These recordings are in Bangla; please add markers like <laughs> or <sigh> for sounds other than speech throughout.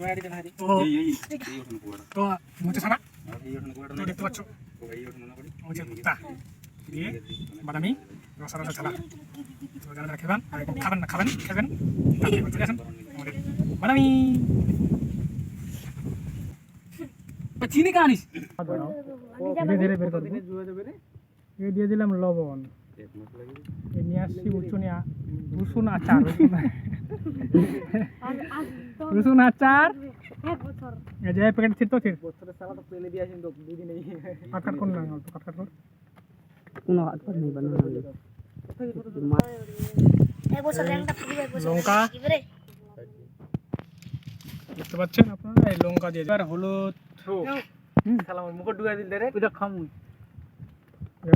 তো তো ছানা তো দেখতে পাচ্ছ ওই যে তা দিয়ে বাদামি রসা রসা ছানা তো যারা যারা খাবেন আর খাবেন না খাবেন খাবেন চলে আসেন আমাদের বাদামি চিনি কানিস ধীরে ধীরে বের করে এ দিয়ে দিলাম লবণ এ নিয়ে আসছি উচুন রসুন আচার রসুন আচার এই যে প্যাকেট ছিল তো ছিল কাট কাট করুন না অল্প কাট কাট করুন। কোনো হাত পাত নেই বানানো লঙ্কা। দেখতে পাচ্ছেন আপনারা এই লঙ্কা দিয়ে। আর হলুদ। মুখে ঢুকাই দিল রে। তুই খাম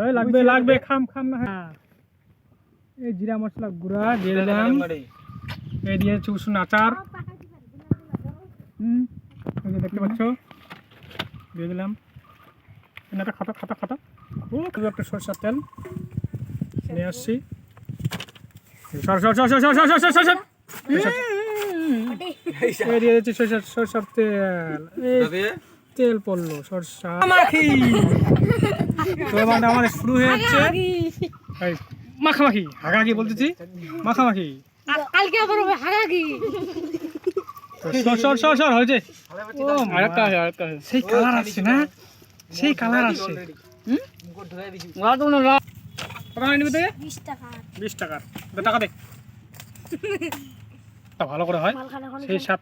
এই লাগবে লাগবে খাম খাম না হ্যাঁ। এই জিরা মশলা গুঁড়া দিয়ে দিলাম। এই দিয়ে চুসুন আচার। এই যে দেখতে পাচ্ছ? দিয়ে দিলাম। এনাটা খাতা খাতা খাতা। খুব একটা সরষার তেল। নিয়ে আসছি। সর সর সর সর সর সর সর সর সর দিয়ে দিচ্ছি সরষের সরষের তেল। তেল পড়ল সরষা। মাখি তো এবার আমাদের শুরু হয়ে যাচ্ছে। মাখামাখি হাগাকি বলতেছি। মাখামাখি। কালকে আবার হাগাগি সর সর সর সর হয়েছে। ও আরেকটা আছে আরেকটা আছে। সেই কালার আসছে না? সেই কালার আসছে। কত নিবি থেকে বিশ টাকা। বিশ টাকার দে টাকা দে। <laughs> তা ভালো করে হয়। সেই সাপ।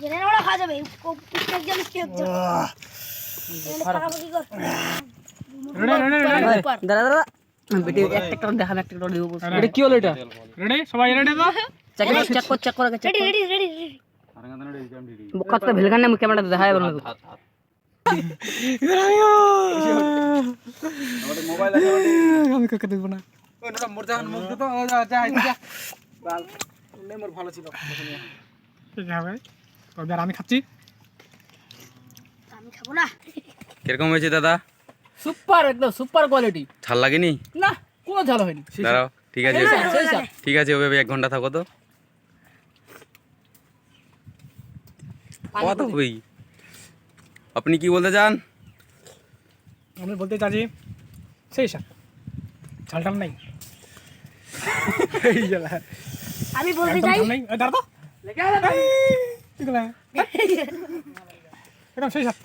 জেনে ওরা খাওয়া যাবে। প্রত্যেক জন কে ফাঁকাফাঁকি কর? Ready ready ready. দাদা দাদা বেটি একটা একটা দেখান একটা একটা দিব। এটা কি হলো এটা? রেডি? সবাই রেডি তো? চেক কর চেক কর চেক কর রেডি রেডি রেডি। బొక్కతో వెలుగన్న ముఖ్యమంత్రి సహాయ আমি খাচ্ছি হয়েছে দাদা সুপার একদম সুপার কোয়ালিটি ঝাল লাগেনি না কোনো ঝাল হয়নি দাঁড়াও ঠিক আছে ঠিক আছে ওভাবে এক ঘণ্টা থাকো তো কথা হবেই আপনি কি বলতে চান আমি বলতে চাচ্ছি সেই সব ঝালটাল নাই আমি বলতে চাই নাই দাঁড়া একদম সেই সাত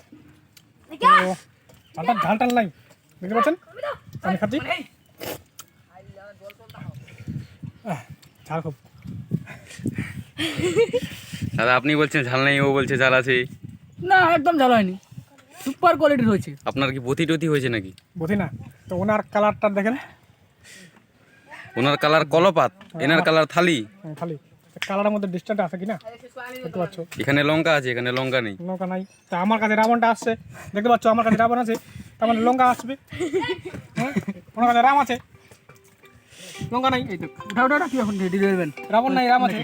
ঝালটা ঝালটাল নাই দেখতে পাচ্ছেন আমি খাচ্ছি ঝাল খুব দাদা আপনি বলছেন ঝাল নেই ও বলছে ঝাল আছে। না একদম ঝাল হয়নি। সুপার কোয়ালিটির হয়েছে আপনার কি বতি টতি হয়েছে নাকি? বুঝি না। তো ওনার কালারটা দেখেন। ওনার কালার কলপাত এনার কালার থালি। থালি। খালি কালারের মধ্যে ডিস্টেন্স আছে কি না দেখতে পাচ্ছ? এখানে লঙ্কা আছে এখানে লঙ্কা নেই। লঙ্কা নাই। তা আমার কাছে রাবণটা আসছে। দেখতে পাচ্ছ আমার কাছে রাবণ আছে। তার মানে লঙ্কা আসবে। হ্যাঁ? ওনার কাছে রাম আছে। লঙ্কা নাই এই তো। উঠা উঠা উঠা, কি এখন রেডি দেবেন রাবণ নাই রাম আছে।